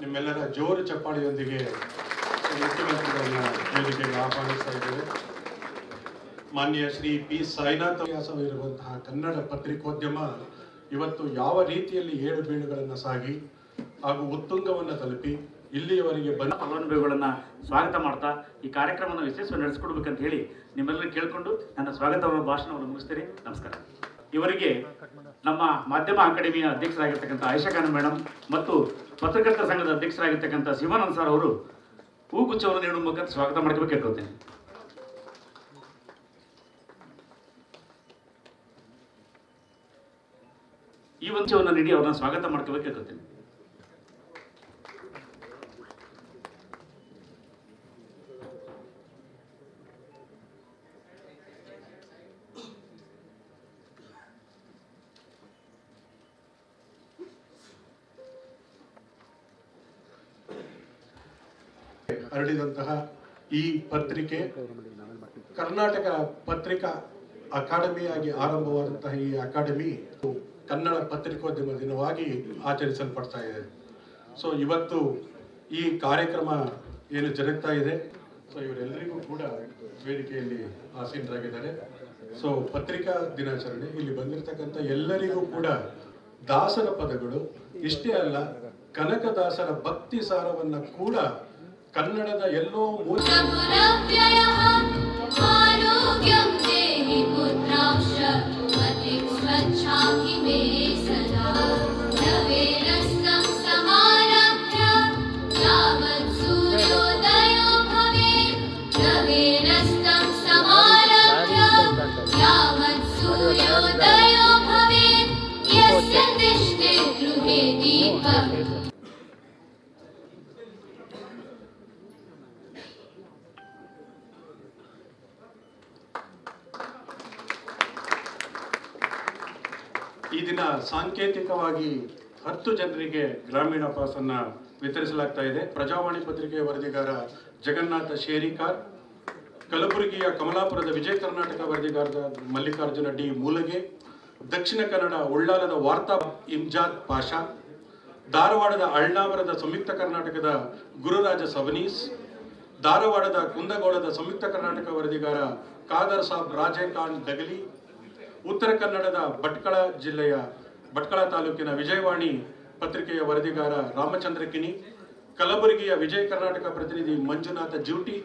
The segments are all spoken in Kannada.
ನಿಮ್ಮೆಲ್ಲರ ಜೋರು ಚಪ್ಪಾಳಿಯೊಂದಿಗೆ ಮುಖ್ಯಮಂತ್ರಿಗಳನ್ನ ವೇದಿಕೆಗೆ ಆಹ್ವಾನಿಸ್ತಾ ಇದ್ದೇವೆ. ಮಾನ್ಯ ಶ್ರೀ ಪಿ. ಸಾಯಿನಾಥ್ ವ್ಯಾಸವಿರುವಂತಹ ಕನ್ನಡ ಪತ್ರಿಕೋದ್ಯಮ ಇವತ್ತು ಯಾವ ರೀತಿಯಲ್ಲಿ ಏಳು ಬೀಳುಗಳನ್ನು ಸಾಗಿ ಹಾಗೂ ಉತ್ತುಂಗವನ್ನು ತಲುಪಿ ಇಲ್ಲಿಯವರೆಗೆ ಬಂದ ಫಲಾನುಭವಿಗಳನ್ನು ಸ್ವಾಗತ ಮಾಡ್ತಾ ಈ ಕಾರ್ಯಕ್ರಮವನ್ನು ಯಶಸ್ವಿ ನಡೆಸಿಕೊಡ್ಬೇಕಂತ ಹೇಳಿ ನಿಮ್ಮೆಲ್ಲರೂ ಕೇಳಿಕೊಂಡು ನನ್ನ ಸ್ವಾಗತ ಭಾಷಣವನ್ನು ಮುಗಿಸ್ತೀನಿ. ನಮಸ್ಕಾರ. ಇವರಿಗೆ ನಮ್ಮ ಮಾಧ್ಯಮ ಅಕಾಡೆಮಿಯ ಅಧ್ಯಕ್ಷರಾಗಿರ್ತಕ್ಕಂಥ ಆಯಿಷಾ ಖಾನ್ ಮೇಡಮ್ ಮತ್ತು ಪತ್ರಕರ್ತರ ಸಂಘದ ಅಧ್ಯಕ್ಷರಾಗಿರ್ತಕ್ಕಂಥ ಶಿವಾನಂದ್ ಸರ್ ಅವರು ಹೂಗುಚ್ಛವನ್ನು ನೀಡುವ ಮೂಲಕ ಸ್ವಾಗತ ಮಾಡ್ಕೋಬೇಕು ಕೇಳ್ಕೊಳ್ತೇನೆ. ಈ ವಂಶವನ್ನು ನೀಡಿ ಅವ್ರನ್ನ ಸ್ವಾಗತ ಮಾಡ್ಕೋಬೇಕು ಹರಡಿದಂತಹ ಈ ಪತ್ರಿಕೆ ಕರ್ನಾಟಕ ಪತ್ರಿಕಾ ಅಕಾಡೆಮಿಯಾಗಿ ಆರಂಭವಾದಂತಹ ಈ ಅಕಾಡೆಮಿ ಕನ್ನಡ ಪತ್ರಿಕೋದ್ಯಮ ದಿನವಾಗಿ ಆಚರಿಸಲ್ಪಡ್ತಾ ಇದೆ. ಸೊ ಇವತ್ತು ಈ ಕಾರ್ಯಕ್ರಮ ಏನು ಜರುಗ್ತಾ ಇದೆ. ಸೊ ಇವರೆಲ್ಲರಿಗೂ ಕೂಡ ವೇದಿಕೆಯಲ್ಲಿ ಆಸೀನರಾಗಿದ್ದಾರೆ. ಸೊ ಪತ್ರಿಕಾ ದಿನಾಚರಣೆ ಇಲ್ಲಿ ಬಂದಿರತಕ್ಕಂಥ ಎಲ್ಲರಿಗೂ ಕೂಡ ದಾಸರ ಪದಗಳು, ಇಷ್ಟೇ ಅಲ್ಲ, ಕನಕದಾಸರ ಭಕ್ತಿ ಸಾರವನ್ನು ಕೂಡ ಕನ್ನಡದ ಎಲ್ಲೋ ಮೂಲ ದಿನ ಸಾಂಕೇತಿಕವಾಗಿ ಹತ್ತು ಜನರಿಗೆ ಗ್ರಾಮೀಣ ಪಾಸ್ ಅನ್ನ ವಿತರಿಸಲಾಗ್ತಾ ಇದೆ. ಪ್ರಜಾವಾಣಿ ಪತ್ರಿಕೆಯ ವರದಿಗಾರ ಜಗನ್ನಾಥ ಶೇರಿಕಾರ್, ಕಲಬುರಗಿಯ ಕಮಲಾಪುರದ ವಿಜಯ ಕರ್ನಾಟಕ ವರದಿಗಾರದ ಮಲ್ಲಿಕಾರ್ಜುನ ಡಿ ಮೂಲಗೆ, ದಕ್ಷಿಣ ಕನ್ನಡ ಉಳ್ಳಾಲದ ವಾರ್ತಾ ಇಮ್ಜಾದ್ ಪಾಷಾ, ಧಾರವಾಡದ ಅಳ್ನಾವರದ ಸಂಯುಕ್ತ ಕರ್ನಾಟಕದ ಗುರುರಾಜ ಸವನೀಸ್, ಧಾರವಾಡದ ಕುಂದಗೋಳದ ಸಂಯುಕ್ತ ಕರ್ನಾಟಕ ವರದಿಗಾರ ಖಾದರ್ ಸಾಬ್ ರಾಜೇಖಾನ್ ದಗಲಿ ಉತ್ತರ ಕನ್ನಡದ ಭಟ್ಕಳ ಜಿಲ್ಲೆಯ ಭಟ್ಕಳ ತಾಲೂಕಿನ ವಿಜಯವಾಣಿ ಪತ್ರಿಕೆಯ ವರದಿಗಾರ ರಾಮಚಂದ್ರಕಿನಿ ಕಲಬುರಗಿಯ ವಿಜಯ ಕರ್ನಾಟಕ ಪ್ರತಿನಿಧಿ ಮಂಜುನಾಥ ಜ್ಯೂಟಿ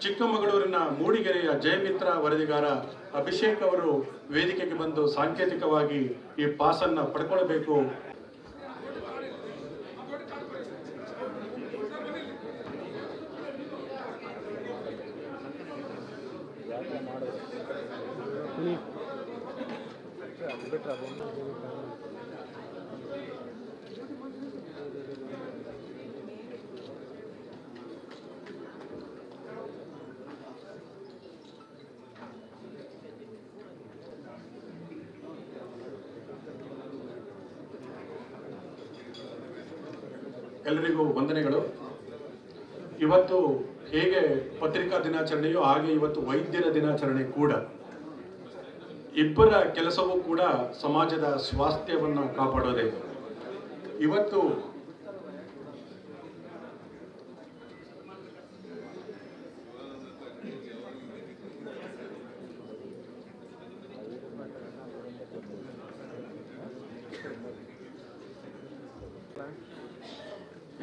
ಚಿಕ್ಕಮಗಳೂರಿನ ಮೂಡಿಗೆರೆಯ ಜಯಮಿತ್ರ ವರದಿಗಾರ ಅಭಿಷೇಕ್ ಅವರು ವೇದಿಕೆಗೆ ಬಂದು ಸಾಂಕೇತಿಕವಾಗಿ ಈ ಪಾಸನ್ನು ಪಡ್ಕೊಳ್ಬೇಕು ಎಲ್ಲರಿಗೂ ವಂದನೆಗಳು. ಇವತ್ತು ಹೇಗೆ ಪತ್ರಿಕಾ ದಿನಾಚರಣೆಯೋ ಹಾಗೆ ಇವತ್ತು ವೈದ್ಯರ ದಿನಾಚರಣೆ ಕೂಡ. ಇಬ್ಬರ ಕೆಲಸವೂ ಕೂಡ ಸಮಾಜದ ಸ್ವಾಸ್ಥ್ಯವನ್ನು ಕಾಪಾಡೋದೇ. ಇವತ್ತು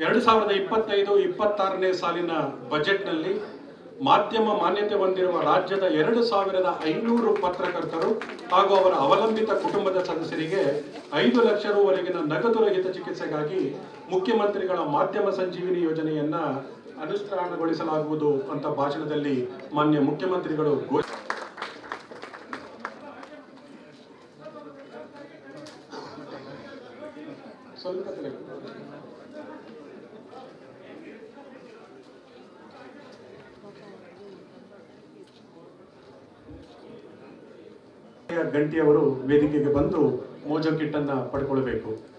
ಎರಡು ಸಾವಿರದ ಇಪ್ಪತ್ತೈದು ಇಪ್ಪತ್ತಾರನೇ ಸಾಲಿನ ಬಜೆಟ್ನಲ್ಲಿ ಮಾಧ್ಯಮ ಮಾನ್ಯತೆ ಹೊಂದಿರುವ ರಾಜ್ಯದ ಎರಡು ಸಾವಿರದ ಐನೂರು ಪತ್ರಕರ್ತರು ಹಾಗೂ ಅವರ ಅವಲಂಬಿತ ಕುಟುಂಬದ ಸದಸ್ಯರಿಗೆ ಐದು ಲಕ್ಷ ರೂವರೆಗಿನ ನಗದು ರಹಿತ ಚಿಕಿತ್ಸೆಗಾಗಿ ಮುಖ್ಯಮಂತ್ರಿಗಳ ಮಾಧ್ಯಮ ಸಂಜೀವಿನಿ ಯೋಜನೆಯನ್ನ ಅನುಷ್ಠಾನಗೊಳಿಸಲಾಗುವುದು ಅಂತ ಭಾಷಣದಲ್ಲಿ ಮಾನ್ಯ ಮುಖ್ಯಮಂತ್ರಿಗಳು ಘೋಷ ಸ್ವಲ್ಪ ಗಂಟಿಯವರು ವೇದಿಕೆಗೆ ಬಂದು ಮೋಜೋ ಕಿಟ್ಟನ್ನು ಪಡ್ಕೊಳ್ಬೇಕು.